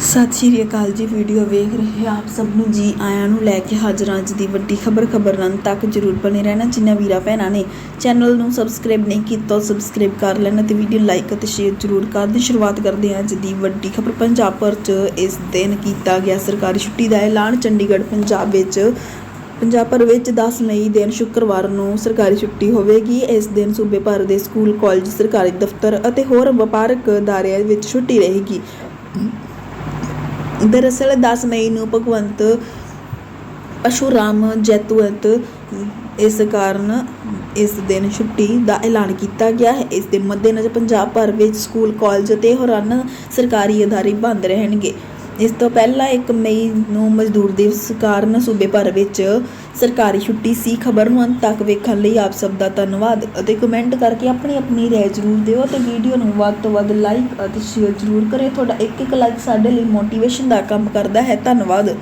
ਸਤਿ ਸ਼੍ਰੀ ਅਕਾਲ ਜੀ ਵੀਡੀਓ ਵੇਖ ਰਹੇ ਆਪ ਸਭ ਨੂੰ। ਜੀ ਆਇਆਂ ਨੂੰ ਲੈ ਕੇ ਹਾਜ਼ਰ ਹਾਂ ਅੱਜ ਦੀ ਵੱਡੀ ਖਬਰ ਖਬਰ ਅੰਤ ਤੱਕ ਜਰੂਰ ਬਣੇ ਰਹਿਣਾ, ਜਿਨ੍ਹਾਂ ਵੀਰਾਂ ਭੈਣਾਂ ਨੇ ਚੈਨਲ ਨੂੰ ਸਬਸਕ੍ਰਾਈਬ ਨਹੀਂ ਕੀਤਾ ਸਬਸਕ੍ਰਾਈਬ ਕਰ ਲੈਣਾ ਤੇ ਵੀਡੀਓ ਲਾਈਕ ਅਤੇ ਸ਼ੇਅਰ ਜਰੂਰ ਕਰ ਦੇ ਸ਼ੁਰੂਆਤ ਕਰਦੇ ਹਾਂ ਅੱਜ ਦੀ ਵੱਡੀ ਖਬਰ। ਪੰਜਾਬ ਭਰ 'ਚ ਇਸ ਦਿਨ ਕੀਤਾ ਗਿਆ ਸਰਕਾਰੀ ਛੁੱਟੀ ਦਾ ਐਲਾਨ। ਚੰਡੀਗੜ੍ਹ, ਪੰਜਾਬ ਵਿੱਚ, ਪੰਜਾਬ ਭਰ ਵਿੱਚ 10 ਮਈ ਦਿਨ ਸ਼ੁੱਕਰਵਾਰ ਨੂੰ ਸਰਕਾਰੀ ਛੁੱਟੀ ਹੋਵੇਗੀ। ਇਸ ਦਿਨ ਸੂਬੇ ਭਰ ਦੇ ਸਕੂਲ, ਕਾਲਜ, ਸਰਕਾਰੀ ਦਫ਼ਤਰ ਅਤੇ ਹੋਰ ਵਪਾਰਕ ਅਦਾਰਿਆਂ ਵਿੱਚ ਛੁੱਟੀ ਰਹੇਗੀ। ਦਰਅਸਲ 10 ਮਈ ਨੂੰ ਭਗਵੰਤ ਪਸ਼ੂਰਾਮ ਜੈਤੂਅਤ ਇਸ ਕਾਰਨ ਇਸ ਦਿਨ ਛੁੱਟੀ ਦਾ ਐਲਾਨ ਕੀਤਾ ਗਿਆ ਹੈ। ਇਸ ਦੇ ਮੱਦੇਨਜ਼ਰ ਪੰਜਾਬ ਭਰ ਵਿੱਚ ਸਕੂਲ, ਕਾਲਜ ਅਤੇ ਹੋਰਨ ਸਰਕਾਰੀ ਅਦਾਰੇ ਬੰਦ ਰਹਿਣਗੇ। ਇਸ ਤੋਂ ਪਹਿਲਾਂ 1 ਮਈ ਨੂੰ ਮਜ਼ਦੂਰ ਦਿਵਸ ਕਾਰਨ ਸੂਬੇ ਭਰ ਵਿੱਚ ਸਰਕਾਰੀ ਛੁੱਟੀ ਸੀ। ਖਬਰ ਨੂੰ ਅੰਤ ਤੱਕ ਵੇਖਣ ਲਈ ਆਪ ਸਭ ਦਾ ਧੰਨਵਾਦ। ਅਤੇ ਕਮੈਂਟ ਕਰਕੇ ਆਪਣੀ ਆਪਣੀ ਰਾਏ ਜ਼ਰੂਰ ਦਿਓ ਤੇ ਵੀਡੀਓ ਨੂੰ ਵੱਧ ਤੋਂ ਵੱਧ ਲਾਈਕ ਅਤੇ ਸ਼ੇਅਰ ਜ਼ਰੂਰ ਕਰਿਓ। ਤੁਹਾਡਾ ਇੱਕ ਇੱਕ ਲਾਈਕ ਸਾਡੇ ਲਈ ਮੋਟੀਵੇਸ਼ਨ ਦਾ ਕੰਮ ਕਰਦਾ ਹੈ। ਧੰਨਵਾਦ।